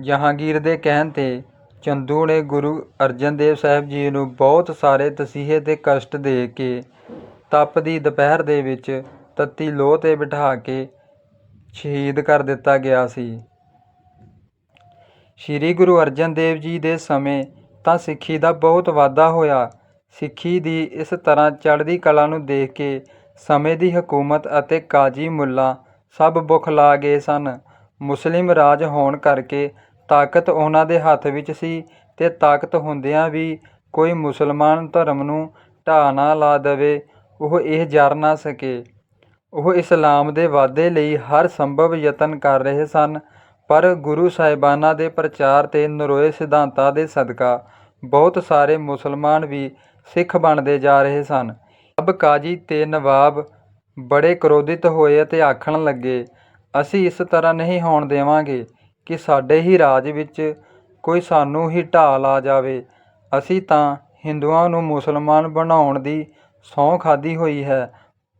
ਜਹਾਂਗੀਰ ਦੇ ਕਹਿਣ 'ਤੇ ਚੰਦੂ ਨੇ ਗੁਰੂ ਅਰਜਨ ਦੇਵ ਸਾਹਿਬ ਜੀ ਨੂੰ ਬਹੁਤ ਸਾਰੇ ਤਸੀਹੇ ਅਤੇ ਕਸ਼ਟ ਦੇ ਕੇ ਤਪ ਦੀ ਦੁਪਹਿਰ ਦੇ ਵਿੱਚ ਤੱਤੀ ਲੋਹ 'ਤੇ ਬਿਠਾ ਕੇ ਸ਼ਹੀਦ ਕਰ ਦਿੱਤਾ ਗਿਆ ਸੀ। ਸ੍ਰੀ ਗੁਰੂ ਅਰਜਨ ਦੇਵ ਜੀ ਦੇ ਸਮੇਂ ਤਾਂ ਸਿੱਖੀ ਦਾ ਬਹੁਤ ਵਾਧਾ ਹੋਇਆ। ਸਿੱਖੀ ਦੀ ਇਸ ਤਰ੍ਹਾਂ ਚੜ੍ਹਦੀ ਕਲਾ ਨੂੰ ਦੇਖ ਕੇ ਸਮੇਂ ਦੀ ਹਕੂਮਤ ਅਤੇ ਕਾਜੀ ਮੁੱਲਾ ਸਭ ਬੁਖਲਾ ਗਏ ਸਨ। ਮੁਸਲਿਮ ਰਾਜ ਹੋਣ ਕਰਕੇ ਤਾਕਤ ਉਹਨਾਂ ਦੇ ਹੱਥ ਵਿੱਚ ਸੀ ਅਤੇ ਤਾਕਤ ਹੁੰਦਿਆਂ ਵੀ ਕੋਈ ਮੁਸਲਮਾਨ ਧਰਮ ਨੂੰ ਢਾਹ ਨਾ ਲਾ ਦੇਵੇ, ਉਹ ਇਹ ਜਰ ਨਾ ਸਕੇ। ਉਹ ਇਸਲਾਮ ਦੇ ਵਾਧੇ ਲਈ ਹਰ ਸੰਭਵ ਯਤਨ ਕਰ ਰਹੇ ਸਨ, ਪਰ ਗੁਰੂ ਸਾਹਿਬਾਨਾਂ ਦੇ ਪ੍ਰਚਾਰ ਤੇ ਨਰੋਏ ਸਿਧਾਂਤਾਂ ਦੇ ਸਦਕਾ ਬਹੁਤ ਸਾਰੇ ਮੁਸਲਮਾਨ ਵੀ ਸਿੱਖ ਬਣਦੇ ਜਾ ਰਹੇ ਸਨ। ਅਬ ਕਾਜੀ ਤੇ ਨਵਾਬ ਬੜੇ ਕ੍ਰੋਧਿਤ ਹੋਏ ਅਤੇ ਆਖਣ ਲੱਗੇ, ਅਸੀਂ ਇਸ ਤਰ੍ਹਾਂ ਨਹੀਂ ਹੋਣ ਦੇਵਾਂਗੇ। ਕਿ ਸਾਡੇ ਹੀ ਰਾਜ ਵਿੱਚ ਕੋਈ ਸਾਨੂੰ ਹੀ ਢਾਹ ਲਾ ਜਾਵੇ। ਅਸੀਂ ਤਾਂ ਹਿੰਦੂਆਂ ਨੂੰ ਮੁਸਲਮਾਨ ਬਣਾਉਣ ਦੀ ਸਹੁੰ ਖਾਧੀ ਹੋਈ ਹੈ,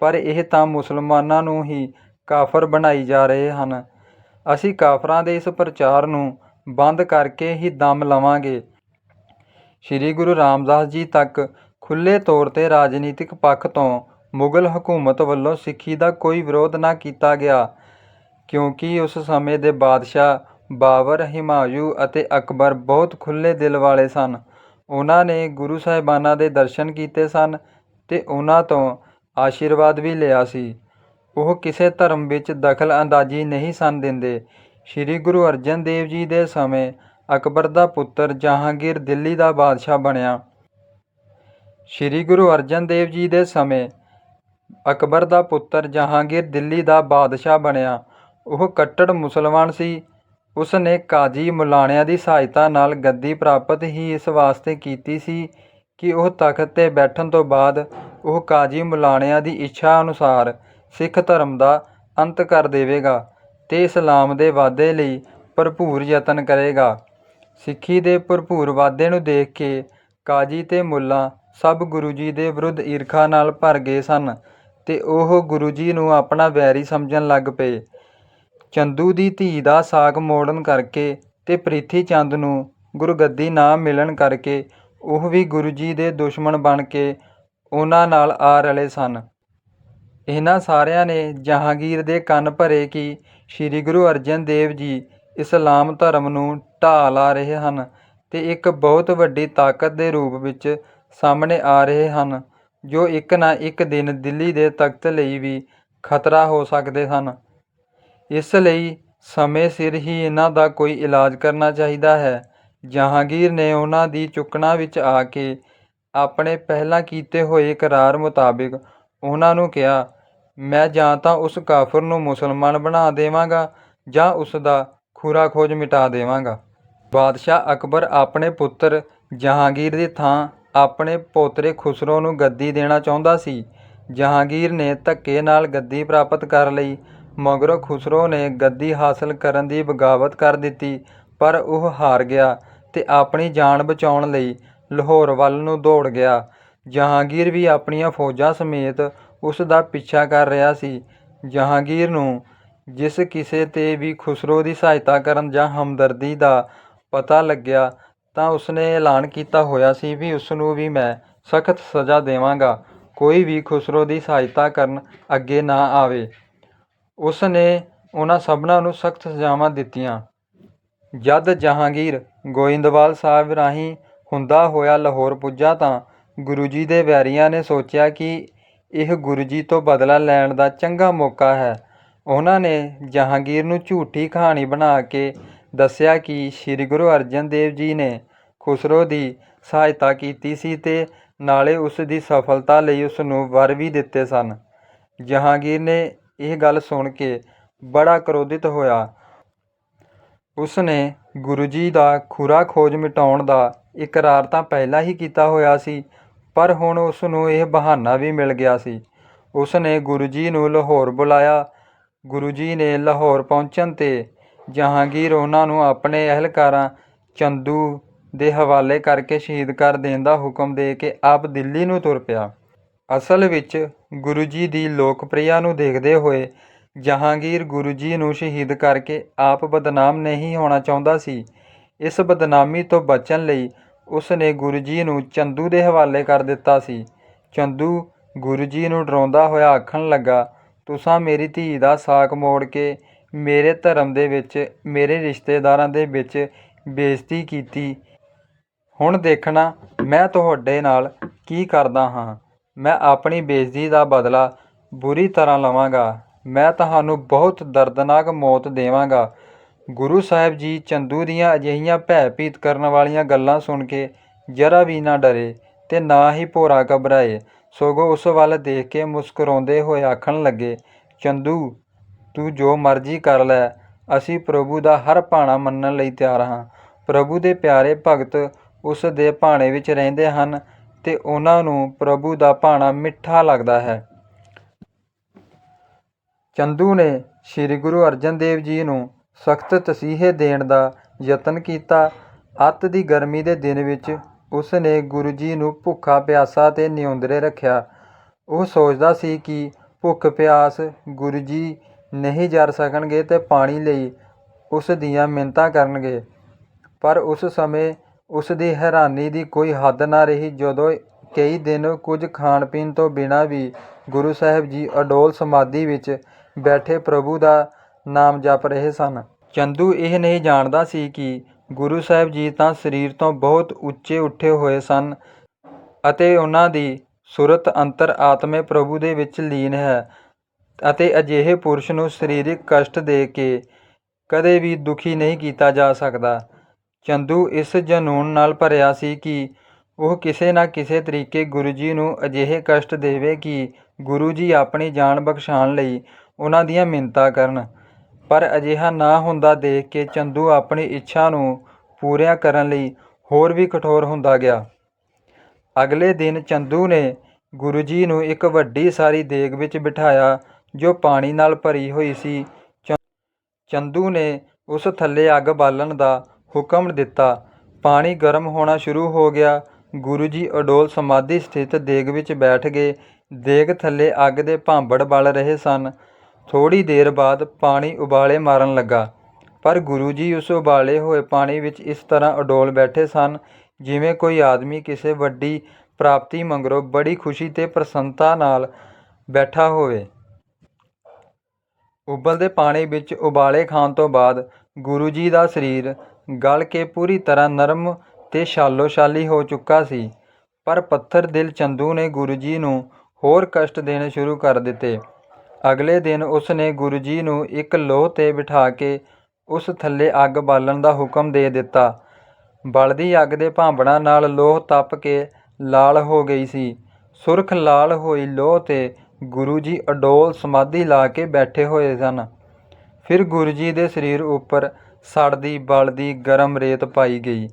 ਪਰ ਇਹ ਤਾਂ ਮੁਸਲਮਾਨਾਂ ਨੂੰ ਹੀ ਕਾਫਰ ਬਣਾਈ ਜਾ ਰਹੇ ਹਨ। ਅਸੀਂ ਕਾਫਰਾਂ ਦੇ ਇਸ ਪ੍ਰਚਾਰ ਨੂੰ ਬੰਦ ਕਰਕੇ ਹੀ ਦਮ ਲਵਾਂਗੇ। ਸ੍ਰੀ ਗੁਰੂ ਰਾਮਦਾਸ ਜੀ ਤੱਕ ਖੁੱਲ੍ਹੇ ਤੌਰ 'ਤੇ ਰਾਜਨੀਤਿਕ ਪੱਖ ਤੋਂ ਮੁਗਲ ਹਕੂਮਤ ਵੱਲੋਂ ਸਿੱਖੀ ਦਾ ਕੋਈ ਵਿਰੋਧ ਨਾ ਕੀਤਾ ਗਿਆ, ਕਿਉਂਕਿ ਉਸ ਸਮੇਂ ਦੇ ਬਾਦਸ਼ਾਹ ਬਾਬਰ, ਹਿਮਾਯੂ ਅਤੇ ਅਕਬਰ ਬਹੁਤ ਖੁੱਲ੍ਹੇ ਦਿਲ ਵਾਲੇ ਸਨ। ਉਹਨਾਂ ਨੇ ਗੁਰੂ ਸਾਹਿਬਾਨਾਂ ਦੇ ਦਰਸ਼ਨ ਕੀਤੇ ਸਨ ਅਤੇ ਉਹਨਾਂ ਤੋਂ ਆਸ਼ੀਰਵਾਦ ਵੀ ਲਿਆ ਸੀ। ਉਹ ਕਿਸੇ ਧਰਮ ਵਿੱਚ ਦਖਲ ਅੰਦਾਜ਼ੀ ਨਹੀਂ ਸਨ ਦਿੰਦੇ। ਸ੍ਰੀ ਗੁਰੂ ਅਰਜਨ ਦੇਵ ਜੀ ਦੇ ਸਮੇਂ ਅਕਬਰ ਦਾ ਪੁੱਤਰ ਜਹਾਂਗੀਰ ਦਿੱਲੀ ਦਾ ਬਾਦਸ਼ਾਹ ਬਣਿਆ। ਸ੍ਰੀ ਗੁਰੂ ਅਰਜਨ ਦੇਵ ਜੀ ਦੇ ਸਮੇਂ ਅਕਬਰ ਦਾ ਪੁੱਤਰ ਜਹਾਂਗੀਰ ਦਿੱਲੀ ਦਾ ਬਾਦਸ਼ਾਹ ਬਣਿਆ। ਉਹ ਕੱਟੜ ਮੁਸਲਮਾਨ ਸੀ ਉਸ ਨੇ ਕਾਜੀ ਮੁਲਾਣਿਆਂ ਦੀ ਸਹਾਇਤਾ ਨਾਲ ਗੱਦੀ ਪ੍ਰਾਪਤ ਹੀ ਇਸ ਵਾਸਤੇ ਕੀਤੀ ਸੀ ਕਿ ਉਹ ਤਖਤ ਤੇ ਬੈਠਣ ਤੋਂ ਬਾਅਦ ਉਹ ਕਾਜੀ ਮੁਲਾਣਿਆਂ ਦੀ ਇੱਛਾ ਅਨੁਸਾਰ ਸਿੱਖ ਧਰਮ ਦਾ ਅੰਤ ਕਰ ਦੇਵੇਗਾ ਤੇ ਇਸਲਾਮ ਦੇ ਵਾਧੇ ਲਈ ਭਰਪੂਰ ਯਤਨ ਕਰੇਗਾ। ਸਿੱਖੀ ਦੇ ਭਰਪੂਰ ਵਾਧੇ ਨੂੰ ਦੇਖ ਕੇ ਕਾਜੀ ਤੇ ਮੁੱਲਾ ਸਭ ਗੁਰੂ ਜੀ ਦੇ ਵਿਰੁੱਧ ਈਰਖਾ ਨਾਲ ਭਰ ਗਏ ਸਨ ਤੇ ਉਹ ਗੁਰੂ ਜੀ ਨੂੰ ਆਪਣਾ ਵੈਰੀ ਸਮਝਣ ਲੱਗ ਪਏ। ਚੰਦੂ ਦੀ ਧੀ ਦਾ ਸਾਕ ਮੋੜਨ ਕਰਕੇ ਤੇ ਪ੍ਰਿਥੀ ਚੰਦ ਨੂੰ ਗੁਰਗੱਦੀ ਨਾ ਮਿਲਣ ਕਰਕੇ ਉਹ ਵੀ ਗੁਰੂ ਜੀ ਦੇ ਦੁਸ਼ਮਣ ਬਣ ਕੇ ਉਹਨਾਂ ਨਾਲ ਆ ਰਲੇ ਸਨ। ਇਹਨਾਂ ਸਾਰਿਆਂ ਨੇ ਜਹਾਂਗੀਰ ਦੇ ਕੰਨ ਭਰੇ ਕਿ ਸ੍ਰੀ ਗੁਰੂ ਅਰਜਨ ਦੇਵ ਜੀ ਇਸਲਾਮ ਧਰਮ ਨੂੰ ਢਾਹ ਲਾ ਰਹੇ ਹਨ ਤੇ ਇੱਕ ਬਹੁਤ ਵੱਡੀ ਤਾਕਤ ਦੇ ਰੂਪ ਵਿੱਚ ਸਾਹਮਣੇ ਆ ਰਹੇ ਹਨ, ਜੋ ਇੱਕ ਨਾ ਇੱਕ ਦਿਨ ਦਿੱਲੀ ਦੇ ਤਖਤ ਲਈ ਵੀ ਖਤਰਾ ਹੋ ਸਕਦੇ ਹਨ ਇਸ ਲਈ ਸਮੇਂ ਸਿਰ ਹੀ ਇਹਨਾਂ ਦਾ ਕੋਈ ਇਲਾਜ ਕਰਨਾ ਚਾਹੀਦਾ ਹੈ। ਜਹਾਂਗੀਰ ਨੇ ਉਹਨਾਂ ਦੀ ਚੁੱਕਣਾ ਵਿੱਚ ਆ ਕੇ ਆਪਣੇ ਪਹਿਲਾਂ ਕੀਤੇ ਹੋਏ ਇਕਰਾਰ ਮੁਤਾਬਿਕ ਉਹਨਾਂ ਨੂੰ ਕਿਹਾ, ਮੈਂ ਜਾਂ ਤਾਂ ਉਸ ਕਾਫਰ ਨੂੰ ਮੁਸਲਮਾਨ ਬਣਾ ਦੇਵਾਂਗਾ ਜਾਂ ਉਸ ਦਾ ਖੁਰਾ ਖੋਜ ਮਿਟਾ ਦੇਵਾਂਗਾ। ਬਾਦਸ਼ਾਹ ਅਕਬਰ ਆਪਣੇ ਪੁੱਤਰ ਜਹਾਂਗੀਰ ਦੀ ਥਾਂ ਆਪਣੇ ਪੋਤਰੇ ਖੁਸਰੋ ਨੂੰ ਗੱਦੀ ਦੇਣਾ ਚਾਹੁੰਦਾ ਸੀ। ਜਹਾਂਗੀਰ ਨੇ ਧੱਕੇ ਨਾਲ ਗੱਦੀ ਪ੍ਰਾਪਤ ਕਰ ਲਈ ਮਗਰੋਂ ਖੁਸਰੋ ਨੇ ਗੱਦੀ ਹਾਸਲ ਕਰਨ ਦੀ ਬਗਾਵਤ ਕਰ ਦਿੱਤੀ, ਪਰ ਉਹ ਹਾਰ ਗਿਆ ਤੇ ਆਪਣੀ ਜਾਨ ਬਚਾਉਣ ਲਈ ਲਾਹੌਰ ਵੱਲ ਨੂੰ ਦੌੜ ਗਿਆ। ਜਹਾਂਗੀਰ ਵੀ ਆਪਣੀਆਂ ਫੌਜਾਂ ਸਮੇਤ ਉਸ ਦਾ ਪਿੱਛਾ ਕਰ ਰਿਹਾ ਸੀ। ਜਹਾਂਗੀਰ ਨੂੰ ਜਿਸ ਕਿਸੇ ਤੇ ਵੀ ਖੁਸਰੋ ਦੀ ਸਹਾਇਤਾ ਕਰਨ ਜਾਂ ਹਮਦਰਦੀ ਦਾ ਪਤਾ ਲੱਗਿਆ ਤਾਂ ਉਸਨੇ ਐਲਾਨ ਕੀਤਾ ਹੋਇਆ ਸੀ ਵੀ ਉਸ ਨੂੰ ਵੀ ਮੈਂ ਸਖਤ ਸਜ਼ਾ ਦੇਵਾਂਗਾ। ਕੋਈ ਵੀ ਖੁਸਰੋ ਦੀ ਸਹਾਇਤਾ ਕਰਨ ਅੱਗੇ ਨਾ ਆਵੇ। ਉਸ ਨੇ ਉਹਨਾਂ ਸਭਨਾਂ ਨੂੰ ਸਖਤ ਸਜ਼ਾਵਾਂ ਦਿੱਤੀਆਂ। ਜਦ ਜਹਾਂਗੀਰ ਗੋਇੰਦਵਾਲ ਸਾਹਿਬ ਰਾਹੀਂ ਹੁੰਦਾ ਹੋਇਆ ਲਾਹੌਰ ਪੁੱਜਾ ਤਾਂ ਗੁਰੂ ਜੀ ਦੇ ਵੈਰੀਆਂ ਨੇ ਸੋਚਿਆ ਕਿ ਇਹ ਗੁਰੂ ਜੀ ਤੋਂ ਬਦਲਾ ਲੈਣ ਦਾ ਚੰਗਾ ਮੌਕਾ ਹੈ। ਉਹਨਾਂ ਨੇ ਜਹਾਂਗੀਰ ਨੂੰ ਝੂਠੀ ਕਹਾਣੀ ਬਣਾ ਕੇ ਦੱਸਿਆ ਕਿ ਸ੍ਰੀ ਗੁਰੂ ਅਰਜਨ ਦੇਵ ਜੀ ਨੇ ਖੁਸਰੋ ਦੀ ਸਹਾਇਤਾ ਕੀਤੀ ਸੀ ਤੇ ਨਾਲੇ ਉਸ ਦੀ ਸਫਲਤਾ ਲਈ ਉਸ ਨੂੰ ਵਰ ਵੀ ਦਿੱਤੇ ਸਨ। ਜਹਾਂਗੀਰ ਨੇ ਇਹ ਗੱਲ ਸੁਣ ਕੇ ਬੜਾ ਕ੍ਰੋਧਿਤ ਹੋਇਆ। ਉਸ ਨੇ ਗੁਰੂ ਜੀ ਦਾ ਖੁਰਾ ਖੋਜ ਮਿਟਾਉਣ ਦਾ ਇਕਰਾਰ ਤਾਂ ਪਹਿਲਾਂ ਹੀ ਕੀਤਾ ਹੋਇਆ ਸੀ, ਪਰ ਹੁਣ ਉਸ ਨੂੰ ਇਹ ਬਹਾਨਾ ਵੀ ਮਿਲ ਗਿਆ ਸੀ। ਉਸ ਨੇ ਗੁਰੂ ਜੀ ਨੂੰ ਲਾਹੌਰ ਬੁਲਾਇਆ। ਗੁਰੂ ਜੀ ਨੇ ਲਾਹੌਰ ਪਹੁੰਚਣ ਤੇ ਜਹਾਂਗੀਰ ਉਹਨਾਂ ਨੂੰ ਆਪਣੇ ਅਹਿਲਕਾਰਾਂ ਚੰਦੂ ਦੇ ਹਵਾਲੇ ਕਰਕੇ ਸ਼ਹੀਦ ਕਰ ਦੇਣ ਦਾ ਹੁਕਮ ਦੇ ਕੇ ਆਪ ਦਿੱਲੀ ਨੂੰ ਤੁਰ ਪਿਆ। ਅਸਲ ਵਿੱਚ ਗੁਰੂ ਜੀ ਦੀ ਲੋਕਪ੍ਰਿਯਤਾ ਨੂੰ ਦੇਖਦੇ ਹੋਏ ਜਹਾਂਗੀਰ ਗੁਰੂ ਜੀ ਨੂੰ ਸ਼ਹੀਦ ਕਰਕੇ ਆਪ ਬਦਨਾਮ ਨਹੀਂ ਹੋਣਾ ਚਾਹੁੰਦਾ ਸੀ। ਇਸ ਬਦਨਾਮੀ ਤੋਂ ਬਚਣ ਲਈ ਉਸ ਨੇ ਗੁਰੂ ਜੀ ਨੂੰ ਚੰਦੂ ਦੇ ਹਵਾਲੇ ਕਰ ਦਿੱਤਾ ਸੀ। ਚੰਦੂ, ਗੁਰੂ ਜੀ ਨੂੰ ਡਰਾਉਂਦਾ ਹੋਇਆ ਆਖਣ ਲੱਗਾ, ਤੁਸਾਂ ਮੇਰੀ ਧੀ ਦਾ ਸਾਕ ਮੋੜ ਕੇ ਮੇਰੇ ਧਰਮ ਦੇ ਵਿੱਚ, ਮੇਰੇ ਰਿਸ਼ਤੇਦਾਰਾਂ ਦੇ ਵਿੱਚ ਬੇਇੱਜ਼ਤੀ ਕੀਤੀ। ਹੁਣ ਦੇਖਣਾ ਮੈਂ ਤੁਹਾਡੇ ਨਾਲ ਕੀ ਕਰਦਾ ਹਾਂ। ਮੈਂ ਆਪਣੀ ਬੇਇੱਜ਼ਤੀ ਦਾ ਬਦਲਾ ਬੁਰੀ ਤਰ੍ਹਾਂ ਲਵਾਂਗਾ। ਮੈਂ ਤੁਹਾਨੂੰ ਬਹੁਤ ਦਰਦਨਾਕ ਮੌਤ ਦੇਵਾਂਗਾ। ਗੁਰੂ ਸਾਹਿਬ ਜੀ ਚੰਦੂ ਦੀਆਂ ਅਜਿਹੀਆਂ ਭੈਭੀਤ ਕਰਨ ਵਾਲੀਆਂ ਗੱਲਾਂ ਸੁਣ ਕੇ ਜਰਾ ਵੀ ਨਾ ਡਰੇ ਤੇ ਨਾ ਹੀ ਭੋਰਾ ਘਬਰਾਏ। ਸਗੋਂ ਉਸ ਵੱਲ ਦੇਖ ਕੇ ਮੁਸਕਰਾਉਂਦੇ ਹੋਏ ਆਖਣ ਲੱਗੇ, ਚੰਦੂ, ਤੂੰ ਜੋ ਮਰਜ਼ੀ ਕਰ ਲੈ, ਅਸੀਂ ਪ੍ਰਭੂ ਦਾ ਹਰ ਭਾਣਾ ਮੰਨਣ ਲਈ ਤਿਆਰ ਹਾਂ। ਪ੍ਰਭੂ ਦੇ ਪਿਆਰੇ ਭਗਤ ਉਸ ਦੇ ਭਾਣੇ ਵਿੱਚ ਰਹਿੰਦੇ ਹਨ ਤੇ ਉਹਨਾਂ ਨੂੰ ਪ੍ਰਭੂ ਦਾ ਭਾਣਾ ਮਿੱਠਾ ਲੱਗਦਾ ਹੈ। ਚੰਦੂ ਨੇ ਸ੍ਰੀ ਗੁਰੂ ਅਰਜਨ ਦੇਵ ਜੀ ਨੂੰ ਸਖਤ ਤਸੀਹੇ ਦੇਣ ਦਾ ਯਤਨ ਕੀਤਾ। ਅੱਤ ਦੀ ਗਰਮੀ ਦੇ ਦਿਨ ਵਿੱਚ ਉਸ ਨੇ ਗੁਰੂ ਜੀ ਨੂੰ ਭੁੱਖਾ ਪਿਆਸਾ ਤੇ ਨਿਉਂਦਰੇ ਰੱਖਿਆ। ਉਹ ਸੋਚਦਾ ਸੀ ਕਿ ਭੁੱਖ ਪਿਆਸ ਗੁਰੂ ਜੀ ਨਹੀਂ ਜਰ ਸਕਣਗੇ ਤੇ ਪਾਣੀ ਲਈ ਉਸ ਦੀਆਂ ਮਿੰਨਤਾਂ ਕਰਨਗੇ। ਪਰ ਉਸ ਸਮੇਂ ਉਸ ਦੀ ਹੈਰਾਨੀ ਦੀ ਕੋਈ ਹੱਦ ਨਾ ਰਹੀ ਜਦੋਂ ਕਈ ਦਿਨ ਕੁਝ ਖਾਣ ਪੀਣ ਤੋਂ ਬਿਨਾਂ ਵੀ ਗੁਰੂ ਸਾਹਿਬ ਜੀ ਅਡੋਲ ਸਮਾਧੀ ਵਿੱਚ ਬੈਠੇ ਪ੍ਰਭੂ ਦਾ ਨਾਮ ਜਪ ਰਹੇ ਸਨ। ਚੰਦੂ ਇਹ ਨਹੀਂ ਜਾਣਦਾ ਸੀ ਕਿ ਗੁਰੂ ਸਾਹਿਬ ਜੀ ਤਾਂ ਸਰੀਰ ਤੋਂ ਬਹੁਤ ਉੱਚੇ ਉੱਠੇ ਹੋਏ ਸਨ ਅਤੇ ਉਹਨਾਂ ਦੀ ਸੁਰਤ ਅੰਤਰ ਆਤਮੇ ਪ੍ਰਭੂ ਦੇ ਵਿੱਚ ਲੀਨ ਹੈ ਅਤੇ ਅਜਿਹੇ ਪੁਰਸ਼ ਨੂੰ ਸਰੀਰਕ ਕਸ਼ਟ ਦੇ ਕੇ ਕਦੇ ਵੀ ਦੁਖੀ ਨਹੀਂ ਕੀਤਾ ਜਾ ਸਕਦਾ। ਚੰਦੂ ਇਸ ਜਨੂੰਨ ਨਾਲ ਭਰਿਆ ਸੀ ਕਿ ਉਹ ਕਿਸੇ ਨਾ ਕਿਸੇ ਤਰੀਕੇ ਗੁਰੂ ਜੀ ਨੂੰ ਅਜਿਹੇ ਕਸ਼ਟ ਦੇਵੇ ਕਿ ਗੁਰੂ ਜੀ ਆਪਣੀ ਜਾਨ ਬਖਸ਼ਾਉਣ ਲਈ ਉਹਨਾਂ ਦੀਆਂ ਮਿੰਨਤਾਂ ਕਰਨ। ਪਰ ਅਜਿਹਾ ਨਾ ਹੁੰਦਾ ਦੇਖ ਕੇ ਚੰਦੂ ਆਪਣੀ ਇੱਛਾ ਨੂੰ ਪੂਰੀਆਂ ਕਰਨ ਲਈ ਹੋਰ ਵੀ ਕਠੋਰ ਹੁੰਦਾ ਗਿਆ। ਅਗਲੇ ਦਿਨ ਚੰਦੂ ਨੇ ਗੁਰੂ ਜੀ ਨੂੰ ਇੱਕ ਵੱਡੀ ਸਾਰੀ ਦੇਗ ਵਿੱਚ ਬਿਠਾਇਆ, ਜੋ ਪਾਣੀ ਨਾਲ ਭਰੀ ਹੋਈ ਸੀ। ਚੰਦੂ ਨੇ ਉਸ ਥੱਲੇ ਅੱਗ ਬਾਲਣ ਦਾ ਹੁਕਮ ਦਿੱਤਾ। ਪਾਣੀ ਗਰਮ ਹੋਣਾ ਸ਼ੁਰੂ ਹੋ ਗਿਆ। ਗੁਰੂ ਜੀ ਅਡੋਲ ਸਮਾਧੀ ਸਥਿਤ ਦੇਗ ਵਿੱਚ ਬੈਠ ਗਏ। ਦੇਗ ਥੱਲੇ ਅੱਗ ਦੇ ਭਾਂਬੜ ਬਲ ਰਹੇ ਸਨ। ਥੋੜੀ ਦੇਰ ਬਾਅਦ ਪਾਣੀ ਉਬਾਲੇ ਮਾਰਨ ਲੱਗਾ। ਪਰ ਗੁਰੂ ਜੀ ਉਸ ਉਬਾਲੇ ਹੋਏ ਪਾਣੀ ਵਿੱਚ ਇਸ ਤਰ੍ਹਾਂ ਅਡੋਲ ਬੈਠੇ ਸਨ, ਜਿਵੇਂ ਕੋਈ ਆਦਮੀ ਕਿਸੇ ਵੱਡੀ ਪ੍ਰਾਪਤੀ ਮੰਗਰੋਂ ਬੜੀ ਖੁਸ਼ੀ ਤੇ ਪ੍ਰਸੰਨਤਾ ਨਾਲ ਬੈਠਾ ਹੋਵੇ। ਉਬਲਦੇ ਪਾਣੀ ਵਿੱਚ ਉਬਾਲੇ ਖਾਣ ਤੋਂ ਬਾਅਦ ਗੁਰੂ ਜੀ ਦਾ ਸਰੀਰ ਗਲ ਕੇ ਪੂਰੀ ਤਰ੍ਹਾਂ ਨਰਮ ਅਤੇ ਸ਼ਾਲੋ-ਸ਼ਾਲੀ ਹੋ ਚੁੱਕਾ ਸੀ। ਪਰ ਪੱਥਰ ਦਿਲ ਚੰਦੂ ਨੇ ਗੁਰੂ ਜੀ ਨੂੰ ਹੋਰ ਕਸ਼ਟ ਦੇਣੇ ਸ਼ੁਰੂ ਕਰ ਦਿੱਤੇ। ਅਗਲੇ ਦਿਨ ਉਸ ਨੇ ਗੁਰੂ ਜੀ ਨੂੰ ਇੱਕ ਲੋਹ ਤੇ ਬਿਠਾ ਕੇ ਉਸ ਥੱਲੇ ਅੱਗ ਬਾਲਣ ਦਾ ਹੁਕਮ ਦੇ ਦਿੱਤਾ। ਬਲਦੀ ਅੱਗ ਦੇ ਭਾਂਬੜਾਂ ਨਾਲ ਲੋਹ ਤਪ ਕੇ ਲਾਲ ਹੋ ਗਈ ਸੀ। ਸੁਰਖ ਲਾਲ ਹੋਈ ਲੋਹ ਤੇ ਗੁਰੂ ਜੀ ਅਡੋਲ ਸਮਾਧੀ ਲਾ ਕੇ ਬੈਠੇ ਹੋਏ ਸਨ। ਫਿਰ ਗੁਰੂ ਜੀ ਦੇ ਸਰੀਰ ਉੱਪਰ ਸੜਦੀ ਬਲਦੀ ਗਰਮ ਰੇਤ ਪਾਈ ਗਈ।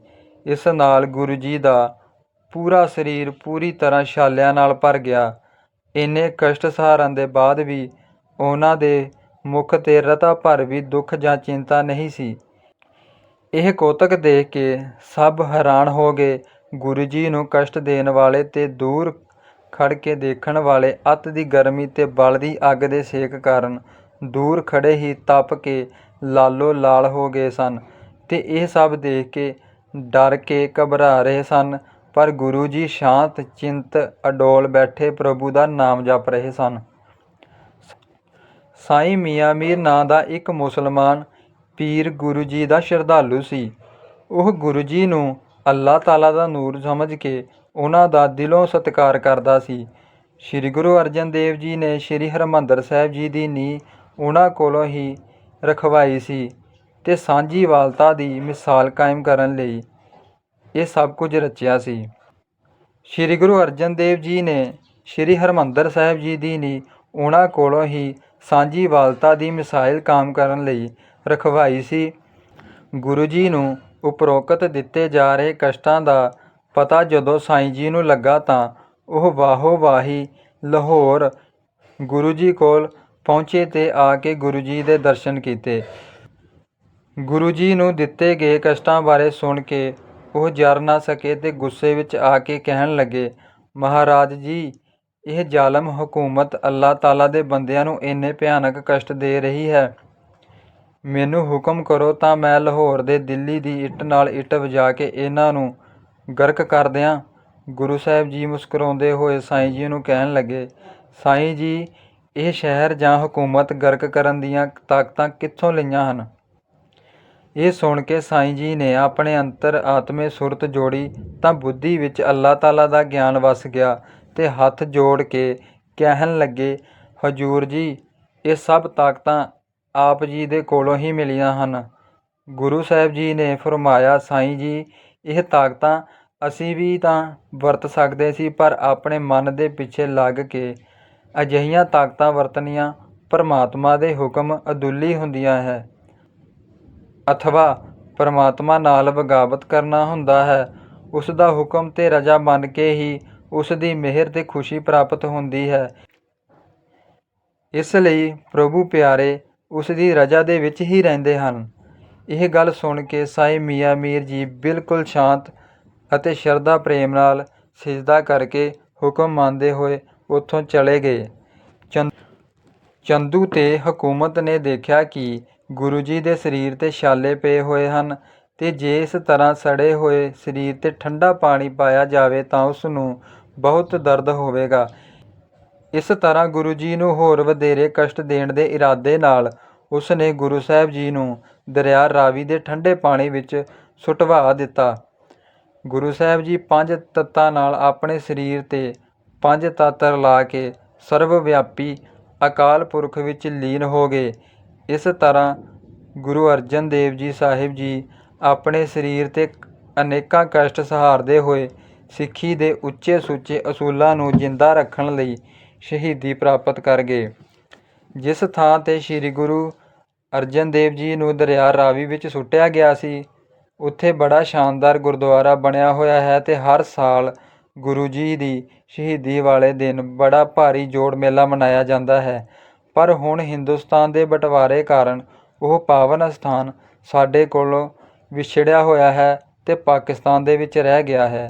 ਇਸ ਨਾਲ ਗੁਰੂ ਜੀ ਦਾ ਪੂਰਾ ਸਰੀਰ ਪੂਰੀ ਤਰ੍ਹਾਂ ਛਾਲਿਆਂ ਨਾਲ ਭਰ ਗਿਆ। ਇੰਨੇ ਕਸ਼ਟ ਸਹਾਰਨ ਦੇ ਬਾਅਦ ਵੀ ਉਹਨਾਂ ਦੇ ਮੁਖ ਤੇ ਰਤਾ ਭਰ ਵੀ ਦੁੱਖ ਜਾਂ ਚਿੰਤਾ ਨਹੀਂ ਸੀ। ਇਹ ਕੋਤਕ ਦੇਖ ਕੇ ਸਭ ਹੈਰਾਨ ਹੋ ਗਏ। ਗੁਰੂ ਜੀ ਨੂੰ ਕਸ਼ਟ ਦੇਣ ਵਾਲੇ ਤੇ ਦੂਰ ਖੜ ਕੇ ਦੇਖਣ ਵਾਲੇ ਅੱਤ ਦੀ ਗਰਮੀ ਤੇ ਬਲਦੀ ਅੱਗ ਦੇ ਸੇਕ ਕਾਰਨ ਦੂਰ ਖੜੇ ਹੀ ਤਪ ਕੇ ਲਾਲੋ ਲਾਲ ਹੋ ਗਏ ਸਨ ਤੇ ਇਹ ਸਭ ਦੇਖ ਕੇ ਡਰ ਕੇ ਘਬਰਾ ਰਹੇ ਸਨ, ਪਰ ਗੁਰੂ ਜੀ ਸ਼ਾਂਤ, ਚਿੰਤ, ਅਡੋਲ ਬੈਠੇ ਪ੍ਰਭੂ ਦਾ ਨਾਮ ਜਪ ਰਹੇ ਸਨ। ਸਾਈਂ ਮੀਆਂ ਮੀਰ ਨਾਂ ਦਾ ਇੱਕ ਮੁਸਲਮਾਨ ਪੀਰ ਗੁਰੂ ਜੀ ਦਾ ਸ਼ਰਧਾਲੂ ਸੀ। ਉਹ ਗੁਰੂ ਜੀ ਨੂੰ ਅੱਲਾਹ ਤਾਲਾ ਦਾ ਨੂਰ ਸਮਝ ਕੇ ਉਹਨਾਂ ਦਾ ਦਿਲੋਂ ਸਤਿਕਾਰ ਕਰਦਾ ਸੀ। ਸ੍ਰੀ ਗੁਰੂ ਅਰਜਨ ਦੇਵ ਜੀ ਨੇ ਸ੍ਰੀ ਹਰਮੰਦਰ ਸਾਹਿਬ ਜੀ ਦੀ ਨੀਂਹ ਉਹਨਾਂ ਕੋਲੋਂ ਹੀ ਰਖਵਾਈ ਸੀ ਤੇ ਸਾਂਝੀ ਵਾਲਤਾ ਦੀ ਮਿਸਾਲ ਕਾਇਮ ਕਰਨ ਲਈ ਇਹ ਸਭ ਕੁਝ ਰਚਿਆ ਸੀ। ਸ੍ਰੀ ਗੁਰੂ ਅਰਜਨ ਦੇਵ ਜੀ ਨੇ ਸ੍ਰੀ ਹਰਮੰਦਰ ਸਾਹਿਬ ਜੀ ਦੀ ਨੀਂਹ ਉਹਨਾਂ ਕੋਲੋਂ ਹੀ ਸਾਂਝੀ ਵਾਲਤਾ ਦੀ ਮਿਸਾਲ ਕਾਇਮ ਕਰਨ ਲਈ ਰਖਵਾਈ ਸੀ। ਗੁਰੂ ਜੀ ਨੂੰ ਉਪਰੋਕਤ ਦਿੱਤੇ ਜਾ ਰਹੇ ਕਸ਼ਟਾਂ ਦਾ ਪਤਾ ਜਦੋਂ ਸਾਈਂ ਜੀ ਨੂੰ ਲੱਗਾ ਤਾਂ ਉਹ ਵਾਹੋ ਵਾਹੀ ਲਾਹੌਰ ਗੁਰੂ ਜੀ ਕੋਲ ਪਹੁੰਚੇ ਤੇ ਆ ਕੇ ਗੁਰੂ ਜੀ ਦੇ ਦਰਸ਼ਨ ਕੀਤੇ। ਗੁਰੂ ਜੀ ਨੂੰ ਦਿੱਤੇ ਗਏ ਕਸ਼ਟਾਂ ਬਾਰੇ ਸੁਣ ਕੇ ਉਹ ਜਰ ਨਾ ਸਕੇ ਤੇ ਗੁੱਸੇ ਵਿੱਚ ਆ ਕੇ ਕਹਿਣ ਲੱਗੇ, ਮਹਾਰਾਜ ਜੀ, ਇਹ ਜ਼ਾਲਮ ਹਕੂਮਤ ਅੱਲਾਹ ਤਾਲਾ ਦੇ ਬੰਦਿਆਂ ਨੂੰ ਇੰਨੇ ਭਿਆਨਕ ਕਸ਼ਟ ਦੇ ਰਹੀ ਹੈ। ਮੈਨੂੰ ਹੁਕਮ ਕਰੋ ਤਾਂ ਮੈਂ ਲਾਹੌਰ ਦੇ ਦਿੱਲੀ ਦੀ ਇੱਟ ਨਾਲ ਇੱਟ ਵਜਾ ਕੇ ਇਹਨਾਂ ਨੂੰ ਗਰਕ ਕਰਦਿਆਂ ਗੁਰੂ ਸਾਹਿਬ ਜੀ ਮੁਸਕਰਾਉਂਦੇ ਹੋਏ ਸਾਈਂ ਜੀ ਨੂੰ ਕਹਿਣ ਲੱਗੇ, ਸਾਈਂ ਜੀ, ਇਹ ਸ਼ਹਿਰ ਜਾਂ ਹਕੂਮਤ ਗਰਕ ਕਰਨ ਦੀਆਂ ਤਾਕਤਾਂ ਕਿੱਥੋਂ ਲਈਆਂ ਹਨ? ਇਹ ਸੁਣ ਕੇ ਸਾਈਂ ਜੀ ਨੇ ਆਪਣੇ ਅੰਤਰ ਆਤਮੇ ਸੁਰਤ ਜੋੜੀ ਤਾਂ ਬੁੱਧੀ ਵਿੱਚ ਅੱਲਾਹ ਤਾਲਾ ਦਾ ਗਿਆਨ ਵਸ ਗਿਆ ਤੇ ਹੱਥ ਜੋੜ ਕੇ ਕਹਿਣ ਲੱਗੇ, ਹਜੂਰ ਜੀ, ਇਹ ਸਭ ਤਾਕਤਾਂ ਆਪ ਜੀ ਦੇ ਕੋਲੋਂ ਹੀ ਮਿਲੀਆਂ ਹਨ। ਗੁਰੂ ਸਾਹਿਬ ਜੀ ਨੇ ਫਰਮਾਇਆ, ਸਾਈਂ ਜੀ ਇਹ ਤਾਕਤਾਂ ਅਸੀਂ ਵੀ ਤਾਂ ਵਰਤ ਸਕਦੇ ਸੀ, ਪਰ ਆਪਣੇ ਮਨ ਦੇ ਪਿੱਛੇ ਲੱਗ ਕੇ ਅਜਿਹੀਆਂ ਤਾਕਤਾਂ ਵਰਤਣੀਆਂ ਪਰਮਾਤਮਾ ਦੇ ਹੁਕਮ ਅਦੁੱਲੀ ਹੁੰਦੀਆਂ ਹੈ। ਅਥਵਾ ਪਰਮਾਤਮਾ ਨਾਲ ਬਗਾਵਤ ਕਰਨਾ ਹੁੰਦਾ ਹੈ। ਉਸ ਦਾ ਹੁਕਮ ਤੇ ਰਜ਼ਾ ਮੰਨ ਕੇ ਹੀ ਉਸ ਦੀ ਮਿਹਰ ਤੇ ਖੁਸ਼ੀ ਪ੍ਰਾਪਤ ਹੁੰਦੀ ਹੈ। ਇਸ ਲਈ ਪ੍ਰਭੂ ਪਿਆਰੇ ਉਸ ਦੀ ਰਜ਼ਾ ਦੇ ਵਿੱਚ ਹੀ ਰਹਿੰਦੇ ਹਨ। ਇਹ ਗੱਲ ਸੁਣ ਕੇ ਸਾਈ ਮੀਆਂ ਮੀਰ ਜੀ ਬਿਲਕੁਲ ਸ਼ਾਂਤ ਅਤੇ ਸ਼ਰਧਾ ਪ੍ਰੇਮ ਨਾਲ ਸਿਜਦਾ ਕਰਕੇ ਹੁਕਮ ਮੰਨਦੇ ਹੋਏ ਉੱਥੋਂ ਚਲੇ ਗਏ। ਚੰ, ਚੰਦੂ ਤੇ ਹਕੂਮਤ ਨੇ ਦੇਖਿਆ ਕਿ ਗੁਰੂ ਜੀ ਦੇ ਸਰੀਰ ਤੇ ਛਾਲੇ ਪਏ ਹੋਏ ਹਨ ਤੇ ਜੇ ਇਸ ਤਰ੍ਹਾਂ ਸੜੇ ਹੋਏ ਸਰੀਰ ਤੇ ਠੰਡਾ ਪਾਣੀ ਪਾਇਆ ਜਾਵੇ ਤਾਂ ਉਸ ਨੂੰ ਬਹੁਤ ਦਰਦ ਹੋਵੇਗਾ। ਇਸ ਤਰ੍ਹਾਂ ਗੁਰੂ ਜੀ ਨੂੰ ਹੋਰ ਵਧੇਰੇ ਕਸ਼ਟ ਦੇਣ ਦੇ ਇਰਾਦੇ ਨਾਲ ਉਸ ਨੇ ਗੁਰੂ ਸਾਹਿਬ ਜੀ ਨੂੰ ਦਰਿਆ ਰਾਵੀ ਦੇ ਠੰਡੇ ਪਾਣੀ ਵਿੱਚ ਸੁਟਵਾ ਦਿੱਤਾ। ਗੁਰੂ ਸਾਹਿਬ ਜੀ ਪੰਜ ਤੱਤਾਂ ਨਾਲ ਆਪਣੇ ਸਰੀਰ ਤੇ ਪੰਜ ਤੱਤ ਰਲਾ ਕੇ ਸਰਵ ਵਿਆਪੀ ਅਕਾਲ ਪੁਰਖ ਵਿੱਚ ਲੀਨ ਹੋ ਗਏ। ਇਸ ਤਰ੍ਹਾਂ ਗੁਰੂ ਅਰਜਨ ਦੇਵ ਜੀ ਸਾਹਿਬ ਜੀ ਆਪਣੇ ਸਰੀਰ ਤੇ ਅਨੇਕਾਂ ਕਸ਼ਟ ਸਹਾਰਦੇ ਹੋਏ ਸਿੱਖੀ ਦੇ ਉੱਚੇ ਸੁੱਚੇ ਅਸੂਲਾਂ ਨੂੰ ਜਿੰਦਾ ਰੱਖਣ ਲਈ ਸ਼ਹੀਦੀ ਪ੍ਰਾਪਤ ਕਰ ਗਏ। ਜਿਸ ਥਾਂ ਤੇ ਸ੍ਰੀ ਗੁਰੂ ਅਰਜਨ ਦੇਵ ਜੀ ਨੂੰ ਦਰਿਆ ਰਾਵੀ ਵਿੱਚ ਸੁੱਟਿਆ ਗਿਆ ਸੀ। ਉੱਥੇ ਬੜਾ ਸ਼ਾਨਦਾਰ ਗੁਰਦੁਆਰਾ ਬਣਿਆ ਹੋਇਆ ਹੈ ਅਤੇ ਹਰ ਸਾਲ ਗੁਰੂ ਜੀ ਦੀ ਸ਼ਹੀਦੀ ਵਾਲੇ ਦਿਨ ਬੜਾ ਭਾਰੀ ਜੋੜ ਮੇਲਾ ਮਨਾਇਆ ਜਾਂਦਾ ਹੈ। ਪਰ ਹੁਣ ਹਿੰਦੁਸਤਾਨ ਦੇ ਬਟਵਾਰੇ ਕਾਰਨ ਉਹ ਪਾਵਨ ਅਸਥਾਨ ਸਾਡੇ ਕੋਲੋਂ ਵਿਛੜਿਆ ਹੋਇਆ ਹੈ ਅਤੇ ਪਾਕਿਸਤਾਨ ਦੇ ਵਿੱਚ ਰਹਿ ਗਿਆ ਹੈ।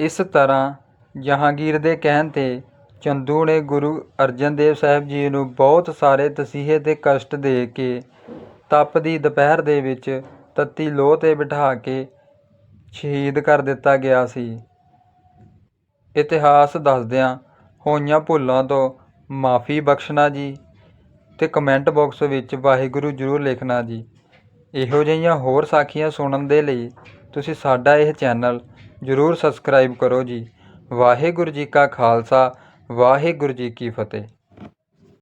ਇਸ ਤਰ੍ਹਾਂ ਜਹਾਂਗੀਰ ਦੇ ਕਹਿਣ ਤੇ ਚੰਦੂ ਨੇ ਗੁਰੂ ਅਰਜਨ ਦੇਵ ਸਾਹਿਬ ਜੀ ਨੂੰ ਬਹੁਤ ਸਾਰੇ ਤਸੀਹੇ ਅਤੇ ਕਸ਼ਟ ਦੇ ਕੇ ਤਪ ਦੀ ਦੁਪਹਿਰ ਦੇ ਵਿੱਚ ਤੱਤੀ ਲੋਹ ਤੇ ਬਿਠਾ ਕੇ ਸ਼ਹੀਦ ਕਰ ਦਿੱਤਾ ਗਿਆ ਸੀ। ਇਤਿਹਾਸ ਦੱਸਦਿਆਂ ਹੋਈਆਂ ਭੁੱਲਾਂ ਤੋਂ ਮਾਫੀ ਬਖਸ਼ਣਾ ਜੀ ਤੇ ਕਮੈਂਟ ਬਾਕਸ ਵਿੱਚ ਵਾਹਿਗੁਰੂ ਜ਼ਰੂਰ ਲਿਖਣਾ ਜੀ। ਇਹੋ ਜਿਹੀਆਂ ਹੋਰ ਸਾਖੀਆਂ ਸੁਣਨ ਦੇ ਲਈ ਤੁਸੀਂ ਸਾਡਾ ਇਹ ਚੈਨਲ ਜ਼ਰੂਰ ਸਬਸਕ੍ਰਾਈਬ ਕਰੋ ਜੀ। ਵਾਹਿਗੁਰੂ ਜੀ ਕਾ ਖਾਲਸਾ ਵਾਹਿਗੁਰੂ ਜੀ ਕੀ ਫਤਿਹ।